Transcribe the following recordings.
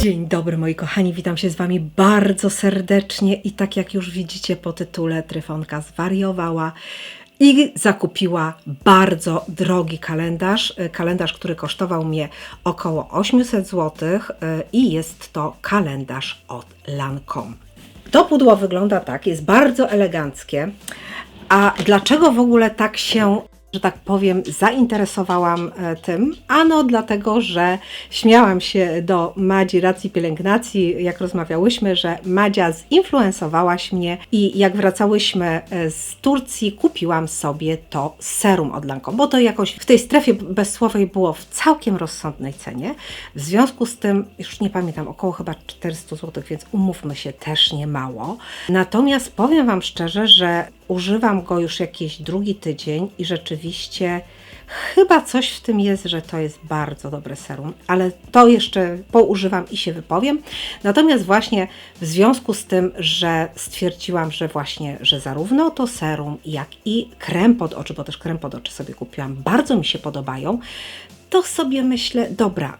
Dzień dobry moi kochani, witam się z Wami bardzo serdecznie i tak jak już widzicie po tytule Tryfonka zwariowała i zakupiła bardzo drogi kalendarz, y, kalendarz, który kosztował mnie około 800 zł y, i jest to kalendarz od Lancome. To pudło wygląda tak, jest bardzo eleganckie. A dlaczego w ogóle tak się, że tak powiem, zainteresowałam e, tym? Ano dlatego, że śmiałam się do Madzi racji pielęgnacji, jak rozmawiałyśmy, że Madzia zinfluensowałaś mnie i jak wracałyśmy e, z Turcji, kupiłam sobie to serum od Lancome, bo to jakoś w tej strefie bezsłowej było w całkiem rozsądnej cenie. W związku z tym, już nie pamiętam, około chyba 400 zł, więc umówmy się, też nie mało. Natomiast powiem Wam szczerze, że używam go już jakiś drugi tydzień i rzeczywiście chyba coś w tym jest, że to jest bardzo dobre serum, ale to jeszcze poużywam i się wypowiem. Natomiast właśnie w związku z tym, że stwierdziłam, że właśnie, że zarówno to serum, jak i krem pod oczy, bo też krem pod oczy sobie kupiłam, bardzo mi się podobają, to sobie myślę, dobra,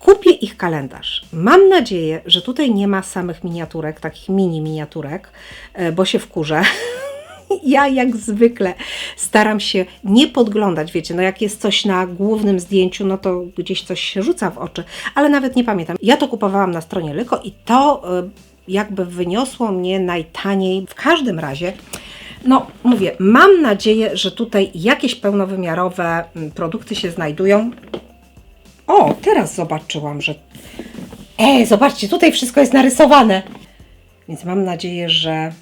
Kupię ich kalendarz. Mam nadzieję, że tutaj nie ma samych miniaturek, takich mini miniaturek, e, bo się wkurzę. Ja jak zwykle staram się nie podglądać, wiecie, no jak jest coś na głównym zdjęciu, no to gdzieś coś się rzuca w oczy, ale nawet nie pamiętam. Ja to kupowałam na stronie Lyko i to y, jakby wyniosło mnie najtaniej. W każdym razie no, mówię, mam nadzieję, że tutaj jakieś pełnowymiarowe mm, produkty się znajdują. O, teraz zobaczyłam, że. E, zobaczcie, tutaj wszystko jest narysowane. Więc mam nadzieję, że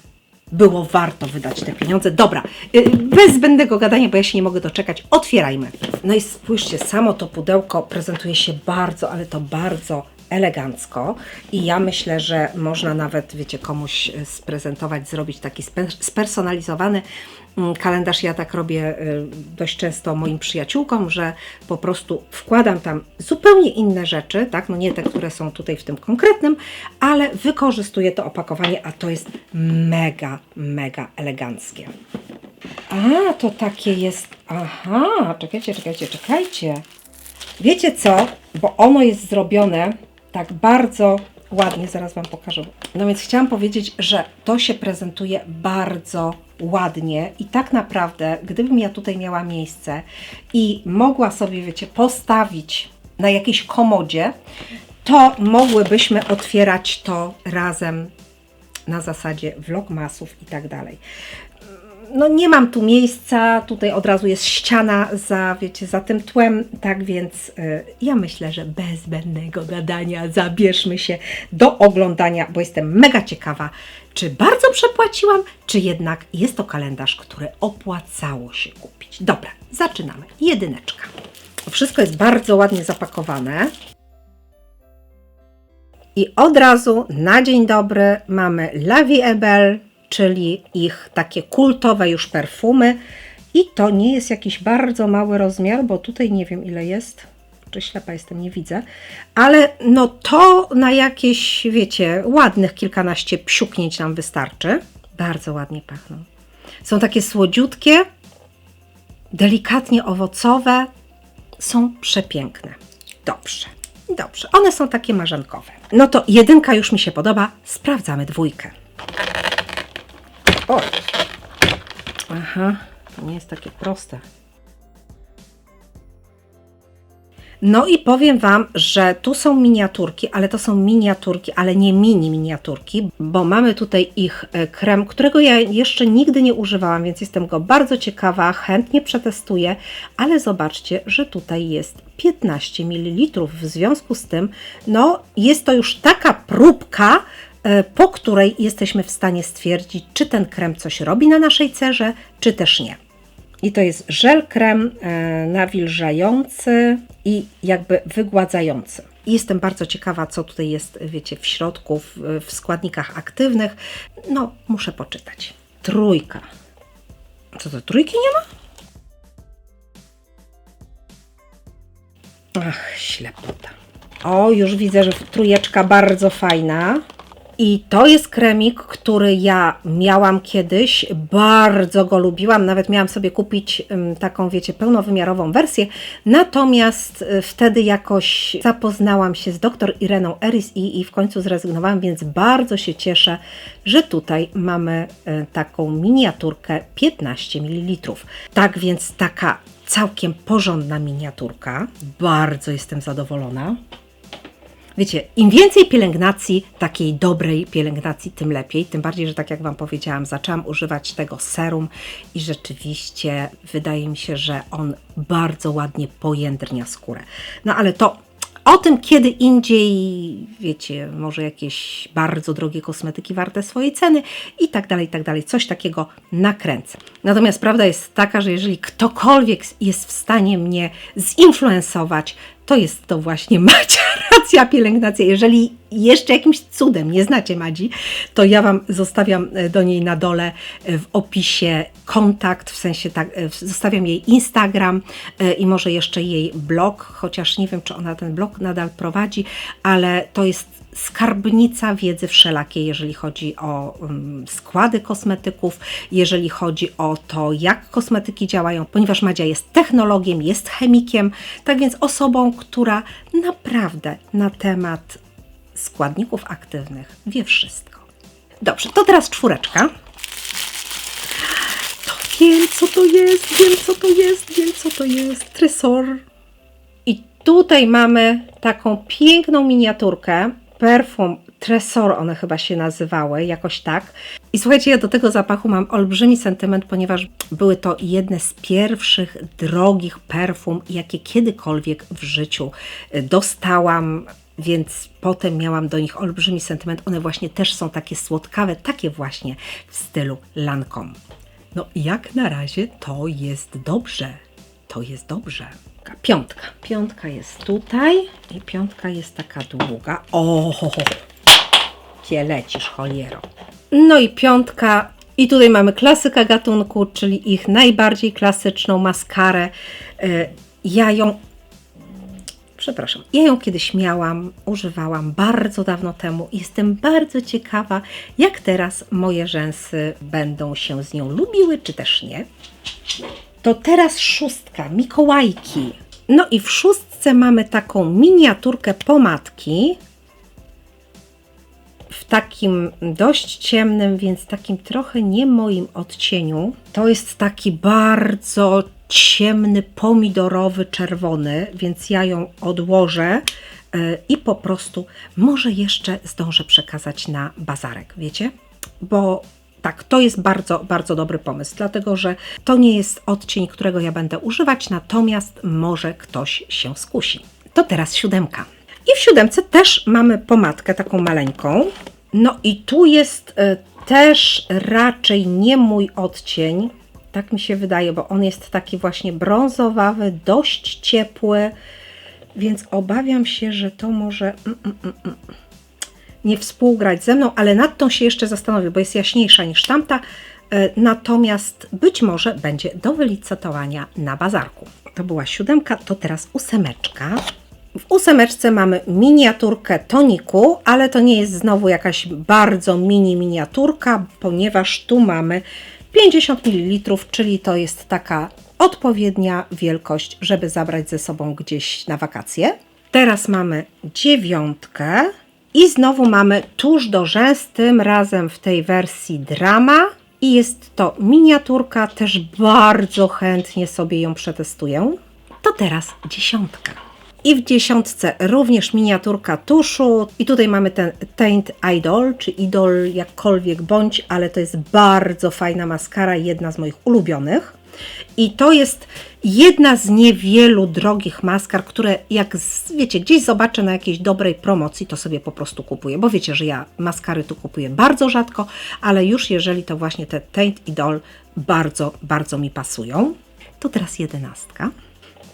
było warto wydać te pieniądze. Dobra, y, bez zbędnego gadania, bo ja się nie mogę doczekać. Otwierajmy. No i spójrzcie, samo to pudełko prezentuje się bardzo, ale to bardzo elegancko i ja myślę, że można nawet, wiecie, komuś y, sprezentować, zrobić taki spe- spersonalizowany mm, kalendarz. Ja tak robię y, dość często moim przyjaciółkom, że po prostu wkładam tam zupełnie inne rzeczy, tak, no nie te, które są tutaj w tym konkretnym, ale wykorzystuję to opakowanie, a to jest mega, mega eleganckie. A, to takie jest, aha, czekajcie, czekajcie, czekajcie. Wiecie co? Bo ono jest zrobione tak bardzo ładnie, zaraz Wam pokażę. No więc chciałam powiedzieć, że to się prezentuje bardzo ładnie i tak naprawdę, gdybym ja tutaj miała miejsce i mogła sobie, wiecie, postawić na jakiejś komodzie, to mogłybyśmy otwierać to razem na zasadzie vlogmasów i tak dalej no nie mam tu miejsca, tutaj od razu jest ściana za, wiecie, za tym tłem, tak więc y, ja myślę, że bez zbędnego gadania zabierzmy się do oglądania, bo jestem mega ciekawa, czy bardzo przepłaciłam, czy jednak jest to kalendarz, który opłacało się kupić. Dobra, zaczynamy. Jedyneczka. Wszystko jest bardzo ładnie zapakowane. I od razu na dzień dobry mamy La Vie est Belle, czyli ich takie kultowe już perfumy. I to nie jest jakiś bardzo mały rozmiar, bo tutaj nie wiem ile jest. Czy ślepa jestem, nie widzę. Ale no to na jakieś, wiecie, ładnych kilkanaście psiuknięć nam wystarczy. Bardzo ładnie pachną. Są takie słodziutkie, delikatnie owocowe. Są przepiękne. Dobrze. Dobrze, one są takie marzankowe. No to jedynka już mi się podoba, sprawdzamy dwójkę. O! Aha, to nie jest takie proste. No i powiem Wam, że tu są miniaturki, ale to są miniaturki, ale nie mini miniaturki, bo mamy tutaj ich e, krem, którego ja jeszcze nigdy nie używałam, więc jestem go bardzo ciekawa, chętnie przetestuję, ale zobaczcie, że tutaj jest 15 ml. W związku z tym, no jest to już taka próbka, po której jesteśmy w stanie stwierdzić, czy ten krem coś robi na naszej cerze, czy też nie. I to jest żel krem e, nawilżający i jakby wygładzający. Jestem bardzo ciekawa, co tutaj jest, wiecie, w środku, w, w składnikach aktywnych. No, muszę poczytać. Trójka. Co to, trójki nie ma? Ach, ślepota. O, już widzę, że trójeczka bardzo fajna. I to jest kremik, który ja miałam kiedyś, bardzo go lubiłam, nawet miałam sobie kupić taką, wiecie, pełnowymiarową wersję, natomiast y, wtedy jakoś zapoznałam się z dr Ireną Eris i, i w końcu zrezygnowałam, więc bardzo się cieszę, że tutaj mamy y, taką miniaturkę 15 ml. Tak więc taka całkiem porządna miniaturka, bardzo jestem zadowolona. Wiecie, im więcej pielęgnacji, takiej dobrej pielęgnacji, tym lepiej. Tym bardziej, że tak jak Wam powiedziałam, zaczęłam używać tego serum i rzeczywiście wydaje mi się, że on bardzo ładnie pojędrnia skórę. No ale to o tym kiedy indziej, wiecie, może jakieś bardzo drogie kosmetyki warte swojej ceny i tak dalej, i tak dalej. Coś takiego nakręcę. Natomiast prawda jest taka, że jeżeli ktokolwiek jest w stanie mnie zinfluensować, to jest to właśnie Macia Racja Pielęgnacja. Jeżeli jeszcze jakimś cudem nie znacie Madzi, to ja Wam zostawiam e, do niej na dole e, w opisie kontakt, w sensie tak, e, zostawiam jej Instagram i może jeszcze jej blog, chociaż nie wiem, czy ona ten blog nadal prowadzi, ale to jest skarbnica wiedzy wszelakiej, jeżeli chodzi o um, składy kosmetyków, jeżeli chodzi o to, jak kosmetyki działają, ponieważ Madzia jest technologiem, jest chemikiem, tak więc osobą, która naprawdę na temat składników aktywnych wie wszystko. Dobrze, to teraz czwóreczka. To wiem, co to jest, wiem, co to jest, wiem, co to jest. Tresor. I tutaj mamy taką piękną miniaturkę perfum Tresor one chyba się nazywały, jakoś tak. I słuchajcie, ja do tego zapachu mam olbrzymi sentyment, ponieważ były to jedne z pierwszych drogich perfum, jakie kiedykolwiek w życiu y, dostałam. Więc potem miałam do nich olbrzymi sentyment. One właśnie też są takie słodkawe, takie właśnie w stylu Lancome. No, jak na razie to jest dobrze. To jest dobrze piątka. Piątka jest tutaj i piątka jest taka długa. O. Gdzie lecisz, choliero. No i piątka. I tutaj mamy klasyka gatunku, czyli ich najbardziej klasyczną maskarę. Y, ja ją przepraszam, ja ją kiedyś miałam, używałam bardzo dawno temu i jestem bardzo ciekawa, jak teraz moje rzęsy będą się z nią lubiły, czy też nie. To teraz szóstka, Mikołajki. No i w szóstce mamy taką miniaturkę pomadki w takim dość ciemnym, więc takim trochę nie moim odcieniu. To jest taki bardzo ciemny, pomidorowy, czerwony, więc ja ją odłożę e, i po prostu może jeszcze zdążę przekazać na bazarek, wiecie? Bo tak, to jest bardzo, bardzo dobry pomysł, dlatego że to nie jest odcień, którego ja będę używać, natomiast może ktoś się skusi. To teraz siódemka. I w siódemce też mamy pomadkę taką maleńką. No i tu jest y, też raczej nie mój odcień, tak mi się wydaje, bo on jest taki właśnie brązowawy, dość ciepły, więc obawiam się, że to może. Mm, mm, mm, mm nie współgrać ze mną, ale nad tą się jeszcze zastanowię, bo jest jaśniejsza niż tamta. E, natomiast być może będzie do wylicytowania na bazarku. To była siódemka, to teraz ósemeczka. W ósemeczce mamy miniaturkę toniku, ale to nie jest znowu jakaś bardzo mini miniaturka, ponieważ tu mamy 50 ml, czyli to jest taka odpowiednia wielkość, żeby zabrać ze sobą gdzieś na wakacje. Teraz mamy dziewiątkę. I znowu mamy tuż do rzęs, tym razem w tej wersji drama. I jest to miniaturka, też bardzo chętnie sobie ją przetestuję. To teraz dziesiątka. I w dziesiątce również miniaturka tuszu. I tutaj mamy ten Taint Idol, czy Idol jakkolwiek bądź, ale to jest bardzo fajna maskara, jedna z moich ulubionych. I to jest jedna z niewielu drogich maskar, które jak wiecie, gdzieś zobaczę na jakiejś dobrej promocji, to sobie po prostu kupuję, bo wiecie, że ja maskary tu kupuję bardzo rzadko, ale już jeżeli to właśnie te Taint Idol bardzo, bardzo mi pasują. To teraz jedenastka.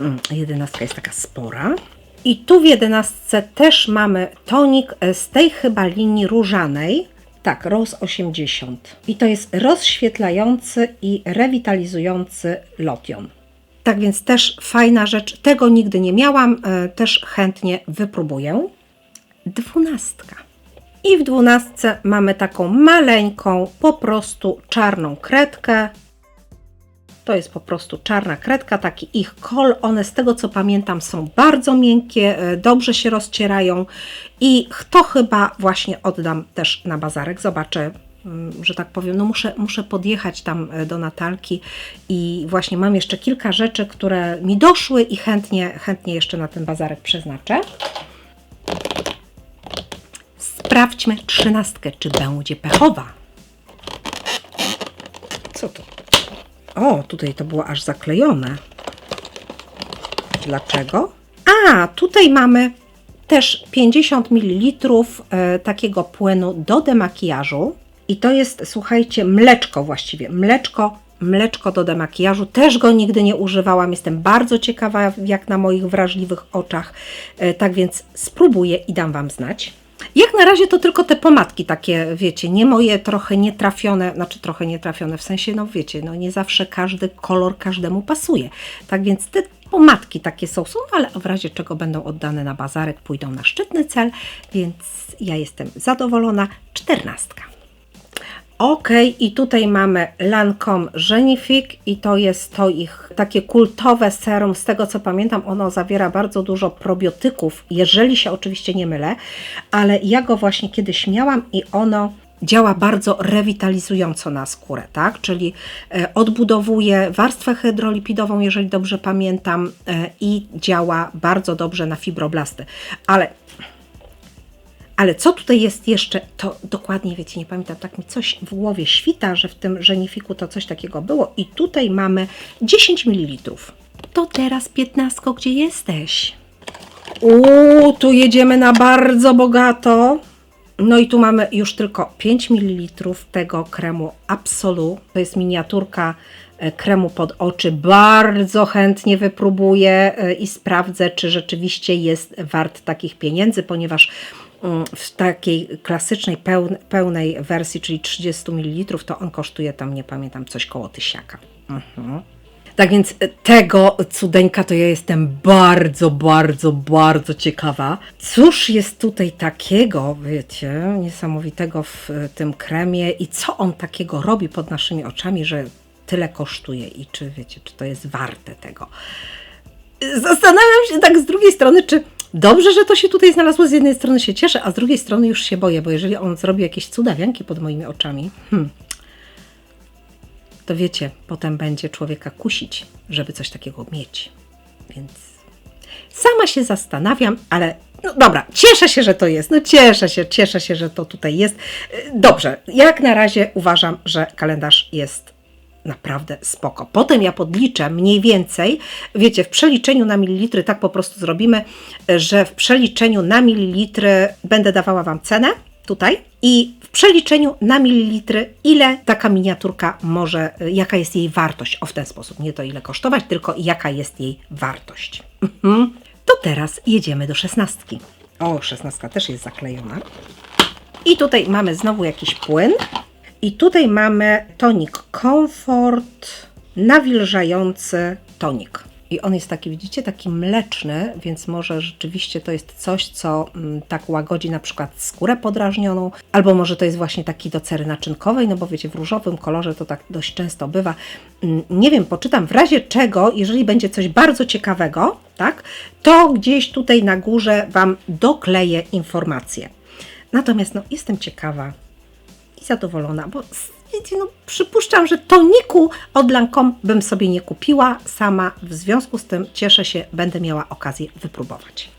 Mm, jedenastka jest taka spora. I tu w jedenastce też mamy tonik z tej chyba linii różanej, tak, ROS 80. I to jest rozświetlający i rewitalizujący lotion. Tak więc też fajna rzecz. Tego nigdy nie miałam, e, też chętnie wypróbuję. Dwunastka. I w dwunastce mamy taką maleńką, po prostu czarną kredkę. To jest po prostu czarna kredka, taki ich kol. One z tego co pamiętam są bardzo miękkie, e, dobrze się rozcierają i to chyba właśnie oddam też na bazarek. Zobaczę, mm, że tak powiem, no muszę, muszę podjechać tam e, do Natalki i właśnie mam jeszcze kilka rzeczy, które mi doszły i chętnie, chętnie jeszcze na ten bazarek przeznaczę. Sprawdźmy trzynastkę, czy będzie pechowa. Co to? O, tutaj to było aż zaklejone. Dlaczego? A, tutaj mamy też 50 ml e, takiego płynu do demakijażu. I to jest, słuchajcie, mleczko właściwie. Mleczko, mleczko do demakijażu. Też go nigdy nie używałam. Jestem bardzo ciekawa, jak na moich wrażliwych oczach. E, tak więc spróbuję i dam Wam znać. Jak na razie to tylko te pomadki takie, wiecie, nie moje trochę nietrafione, znaczy trochę nietrafione, w sensie, no wiecie, no nie zawsze każdy kolor każdemu pasuje. Tak więc te pomadki takie są, są, ale w razie czego będą oddane na bazarek, pójdą na szczytny cel, więc ja jestem zadowolona. Czternastka. Ok, i tutaj mamy Lancome Genifique i to jest to ich takie kultowe serum. Z tego co pamiętam, ono zawiera bardzo dużo probiotyków, jeżeli się oczywiście nie mylę, ale ja go właśnie kiedyś miałam i ono działa bardzo rewitalizująco na skórę, tak? Czyli e, odbudowuje warstwę hydrolipidową, jeżeli dobrze pamiętam, e, i działa bardzo dobrze na fibroblasty. Ale ale co tutaj jest jeszcze, to dokładnie wiecie, nie pamiętam, tak mi coś w głowie świta, że w tym żenifiku to coś takiego było. I tutaj mamy 10 ml. To teraz 15, gdzie jesteś? Uuu, tu jedziemy na bardzo bogato. No i tu mamy już tylko 5 ml tego kremu Absolu. To jest miniaturka e, kremu pod oczy. Bardzo chętnie wypróbuję e, i sprawdzę, czy rzeczywiście jest wart takich pieniędzy, ponieważ w takiej klasycznej, pełn- pełnej wersji, czyli 30 ml, to on kosztuje tam, nie pamiętam, coś koło tysiaka. Mhm. Tak więc tego cudeńka to ja jestem bardzo, bardzo, bardzo ciekawa. Cóż jest tutaj takiego, wiecie, niesamowitego w e, tym kremie i co on takiego robi pod naszymi oczami, że tyle kosztuje i czy wiecie, czy to jest warte tego. Zastanawiam się tak z drugiej strony, czy dobrze, że to się tutaj znalazło. Z jednej strony się cieszę, a z drugiej strony już się boję, bo jeżeli on zrobi jakieś cudawianki pod moimi oczami, hmm, to wiecie, potem będzie człowieka kusić, żeby coś takiego mieć. Więc sama się zastanawiam, ale no dobra, cieszę się, że to jest. No cieszę się, cieszę się, że to tutaj jest. Y, Dobrze, jak na razie uważam, że kalendarz jest naprawdę spoko. Potem ja podliczę mniej więcej, wiecie, w przeliczeniu na mililitry tak po prostu zrobimy, że w przeliczeniu na mililitry będę dawała Wam cenę tutaj i w przeliczeniu na mililitry, ile taka miniaturka może, jaka jest jej wartość. O w ten sposób, nie to ile kosztować, tylko jaka jest jej wartość. Mhm. To teraz jedziemy do szesnastki. O, szesnastka też jest zaklejona. I tutaj mamy znowu jakiś płyn. I tutaj mamy tonik Comfort, nawilżający tonik. I on jest taki, widzicie, taki mleczny, więc może rzeczywiście to jest coś, co mm, tak łagodzi na przykład skórę podrażnioną, albo może to jest właśnie taki do cery naczynkowej, no bo wiecie, w różowym kolorze to tak dość często bywa. Mm, Nie wiem, poczytam w razie czego, jeżeli będzie coś bardzo ciekawego, tak, to gdzieś tutaj na górze Wam dokleję informacje. Natomiast no, jestem ciekawa, i zadowolona, bo wiecie, no, przypuszczam, że toniku od Lancome bym sobie nie kupiła sama, w związku z tym cieszę się, będę miała okazję wypróbować.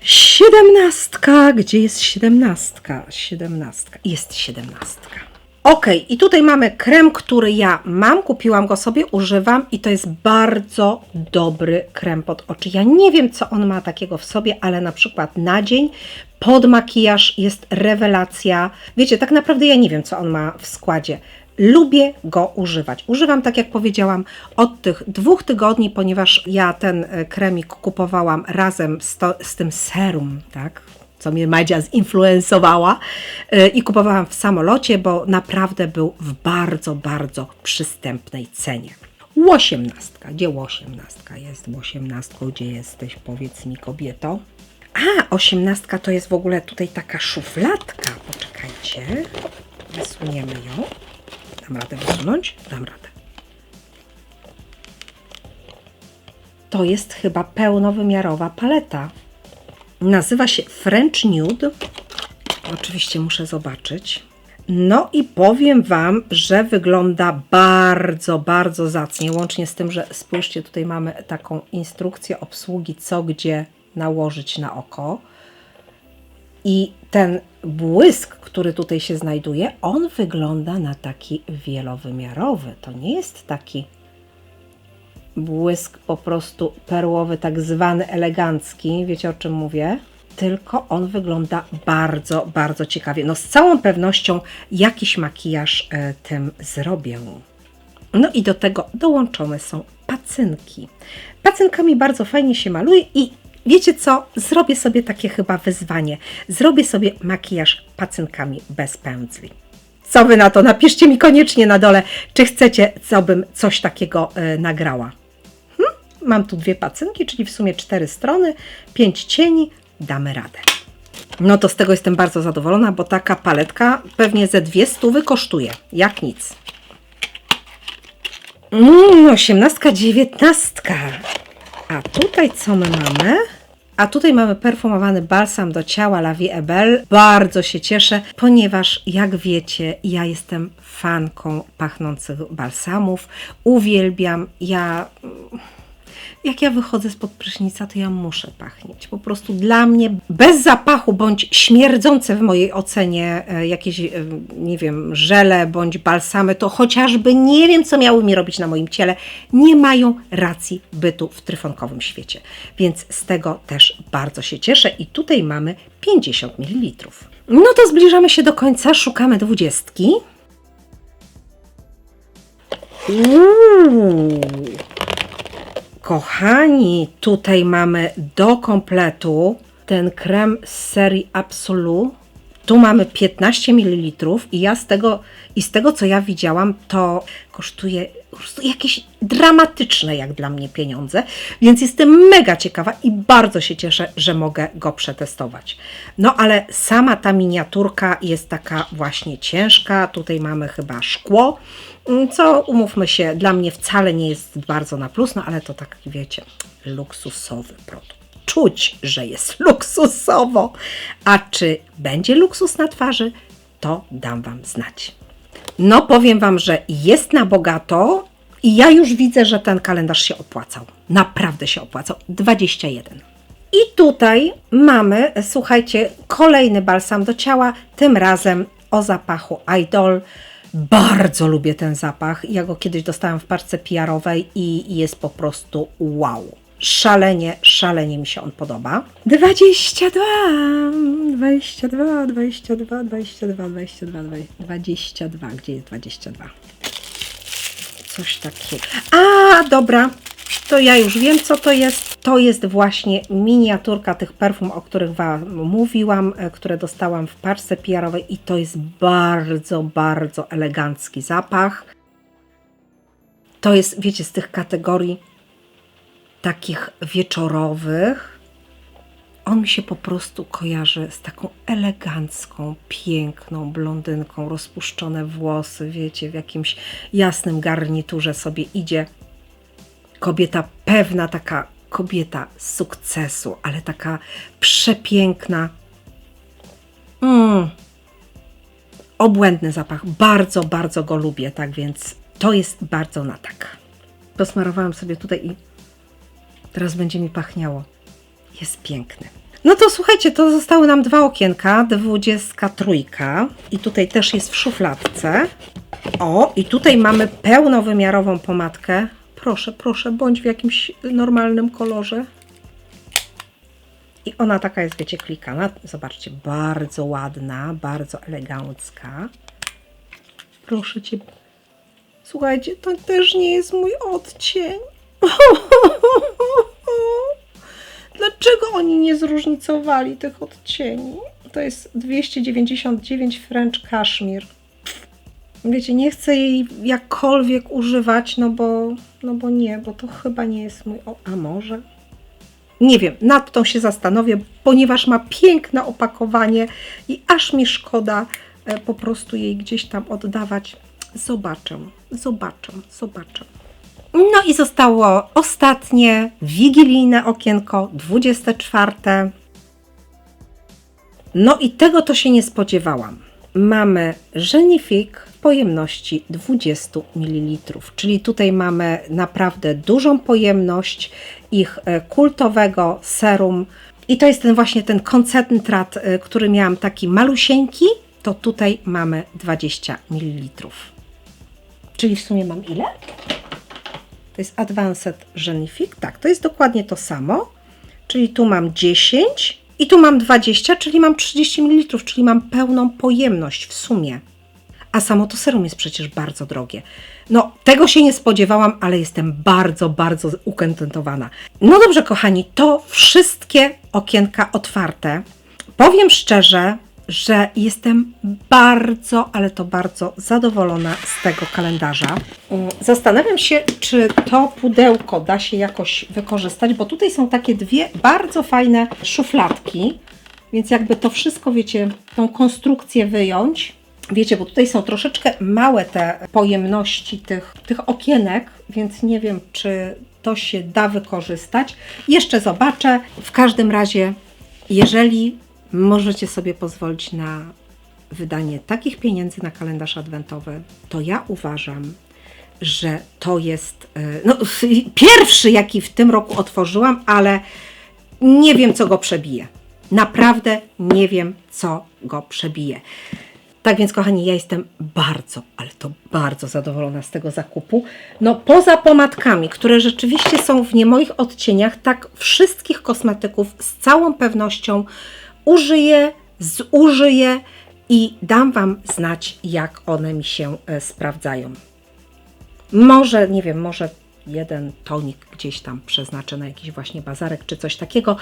Siedemnastka, gdzie jest siedemnastka? Siedemnastka, jest siedemnastka. Ok, i tutaj mamy krem, który ja mam, kupiłam go sobie, używam i to jest bardzo dobry krem pod oczy. Ja nie wiem, co on ma takiego w sobie, ale na przykład na dzień pod makijaż jest rewelacja. Wiecie, tak naprawdę ja nie wiem, co on ma w składzie. Lubię go używać. Używam, tak jak powiedziałam, od tych dwóch tygodni, ponieważ ja ten e, kremik kupowałam razem z, to, z tym serum, tak? Co mnie Madzia zinfluencowała e, i kupowałam w samolocie, bo naprawdę był w bardzo, bardzo przystępnej cenie. Osiemnastka. Gdzie osiemnastka jest? Osiemnastką, gdzie jesteś? Powiedz mi, kobieto. A, osiemnastka to jest w ogóle tutaj taka szufladka. Poczekaj. Czekajcie. Wysuniemy ją. Dam radę wysunąć? Dam radę. To jest chyba pełnowymiarowa paleta. Nazywa się French Nude. Oczywiście muszę zobaczyć. No i powiem Wam, że wygląda bardzo, bardzo zacnie. Łącznie z tym, że spójrzcie, tutaj mamy taką instrukcję obsługi, co gdzie nałożyć na oko. I ten błysk, który tutaj się znajduje, on wygląda na taki wielowymiarowy. To nie jest taki błysk po prostu perłowy, tak zwany elegancki. Wiecie o czym mówię? Tylko on wygląda bardzo, bardzo ciekawie. No z całą pewnością jakiś makijaż e, tym zrobię. No i do tego dołączone są pacynki. Pacynkami bardzo fajnie się maluje i wiecie co? Zrobię sobie takie chyba wyzwanie. Zrobię sobie makijaż pacynkami bez pędzli. Co wy na to? Napiszcie mi koniecznie na dole, czy chcecie, co bym coś takiego e, nagrała. Mam tu dwie pacynki, czyli w sumie cztery strony, pięć cieni. Damy radę. No to z tego jestem bardzo zadowolona, bo taka paletka pewnie ze dwie stówy kosztuje. Jak nic. Mm, osiemnastka, dziewiętnastka. A tutaj co my mamy? A tutaj mamy perfumowany balsam do ciała La Vie est Belle. Bardzo się cieszę, ponieważ jak wiecie, ja jestem fanką pachnących balsamów. Uwielbiam. Ja jak ja wychodzę spod prysznica, to ja muszę pachnieć. Po prostu dla mnie bez zapachu bądź śmierdzące w mojej ocenie e, jakieś, e, nie wiem, żele bądź balsamy, to chociażby nie wiem, co miały mi robić na moim ciele, nie mają racji bytu w tryfonkowym świecie. Więc z tego też bardzo się cieszę. I tutaj mamy 50 ml. No to zbliżamy się do końca, szukamy dwudziestki. Uuu. Kochani, tutaj mamy do kompletu ten krem z serii Absolu. Tu mamy 15 ml i ja z tego, i z tego co ja widziałam, to kosztuje po prostu jakieś dramatyczne jak dla mnie pieniądze, więc jestem mega ciekawa i bardzo się cieszę, że mogę go przetestować. No ale sama ta miniaturka jest taka właśnie ciężka. Tutaj mamy chyba szkło, co umówmy się, dla mnie wcale nie jest bardzo na plus, no ale to tak wiecie, luksusowy produkt. Czuć, że jest luksusowo. A czy będzie luksus na twarzy, to dam Wam znać. No, powiem Wam, że jest na bogato i ja już widzę, że ten kalendarz się opłacał. Naprawdę się opłacał. 21. I tutaj mamy, słuchajcie, kolejny balsam do ciała, tym razem o zapachu Idol. Bardzo lubię ten zapach. Ja go kiedyś dostałam w parce PR-owej i jest po prostu wow. Szalenie, szalenie mi się on podoba. 22, 22, 22, 22, 22, 22. Gdzie jest 22? Coś takiego. A, dobra. To ja już wiem, co to jest. To jest właśnie miniaturka tych perfum, o których Wam mówiłam, e, które dostałam w parce PR-owej i to jest bardzo, bardzo elegancki zapach. To jest, wiecie, z tych kategorii takich wieczorowych. On mi się po prostu kojarzy z taką elegancką, piękną blondynką, rozpuszczone włosy, wiecie, w jakimś jasnym garniturze sobie idzie kobieta pewna, taka kobieta sukcesu, ale taka przepiękna. Mm. Obłędny zapach. Bardzo, bardzo go lubię, tak więc to jest bardzo na tak. Posmarowałam sobie tutaj i teraz będzie mi pachniało. Jest piękny. No to słuchajcie, to zostały nam dwa okienka, dwudziestka trójka i tutaj też jest w szufladce. O, i tutaj mamy pełnowymiarową pomadkę Proszę, proszę, bądź w jakimś normalnym kolorze. I ona taka jest, wiecie, klikana. Zobaczcie, bardzo ładna, bardzo elegancka. Proszę Cię. Słuchajcie, to też nie jest mój odcień. Dlaczego oni nie zróżnicowali tych odcieni? To jest 299 French Cashmere wiecie, nie chcę jej jakkolwiek używać, no bo, no bo nie, bo to chyba nie jest mój, o, a może? Nie wiem, nad tą się zastanowię, ponieważ ma piękne opakowanie i aż mi szkoda e, po prostu jej gdzieś tam oddawać. Zobaczę, zobaczę, zobaczę. No i zostało ostatnie wigilijne okienko, 24. No i tego to się nie spodziewałam. Mamy żenifik pojemności 20 ml, czyli tutaj mamy naprawdę dużą pojemność ich e, kultowego serum. I to jest ten właśnie ten koncentrat, e, który miałam taki malusieńki, to tutaj mamy 20 ml. Czyli w sumie mam ile? To jest Advanced Genific. Tak, to jest dokładnie to samo. Czyli tu mam 10 i tu mam 20, czyli mam 30 ml, czyli mam pełną pojemność w sumie. A samo to serum jest przecież bardzo drogie. No, tego się nie spodziewałam, ale jestem bardzo, bardzo ukontentowana. No dobrze, kochani, to wszystkie okienka otwarte. Powiem szczerze, że jestem bardzo, ale to bardzo zadowolona z tego kalendarza. Mm, Zastanawiam się, czy to pudełko da się jakoś wykorzystać, bo tutaj są takie dwie bardzo fajne szufladki, więc jakby to wszystko, wiecie, tą konstrukcję wyjąć. Wiecie, bo tutaj są troszeczkę małe te pojemności tych, tych okienek, więc nie wiem, czy to się da wykorzystać. Jeszcze zobaczę. W każdym razie, jeżeli możecie sobie pozwolić na wydanie takich pieniędzy na kalendarz adwentowy, to ja uważam, że to jest e, no, pierwszy, jaki w tym roku otworzyłam, ale nie wiem, co go przebije. Naprawdę nie wiem, co go przebije. Tak więc, kochani, ja jestem bardzo, ale to bardzo zadowolona z tego zakupu. No, poza pomadkami, które rzeczywiście są w nie moich odcieniach, tak wszystkich kosmetyków z całą pewnością użyję, zużyję i dam Wam znać, jak one mi się e, sprawdzają. Może, nie wiem, może jeden tonik gdzieś tam przeznaczę na jakiś właśnie bazarek czy coś takiego.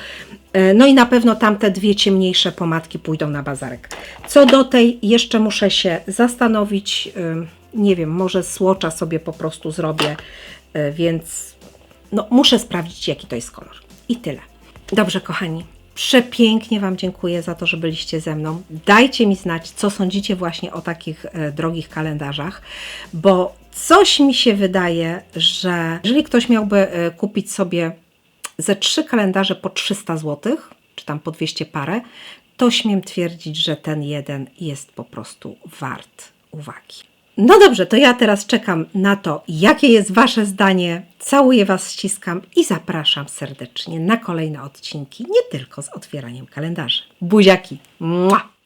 E, No i na pewno tamte dwie ciemniejsze pomadki pójdą na bazarek. Co do tej, jeszcze muszę się zastanowić. ym, Nie wiem, może słocza sobie po prostu zrobię, e, więc no, muszę sprawdzić, jaki to jest kolor. I tyle. Dobrze, kochani. Przepięknie Wam dziękuję za to, że byliście ze mną. Dajcie mi znać, co sądzicie właśnie o takich e, drogich kalendarzach, bo coś mi się wydaje, że jeżeli ktoś miałby e, kupić sobie ze trzy kalendarze po 300 zł, czy tam po 200 parę, to śmiem twierdzić, że ten jeden jest po prostu wart uwagi. No dobrze, to ja teraz czekam na to, jakie jest Wasze zdanie. Całuję Was, ściskam i zapraszam serdecznie na kolejne odcinki, nie tylko z otwieraniem kalendarzy. Buziaki! Mua!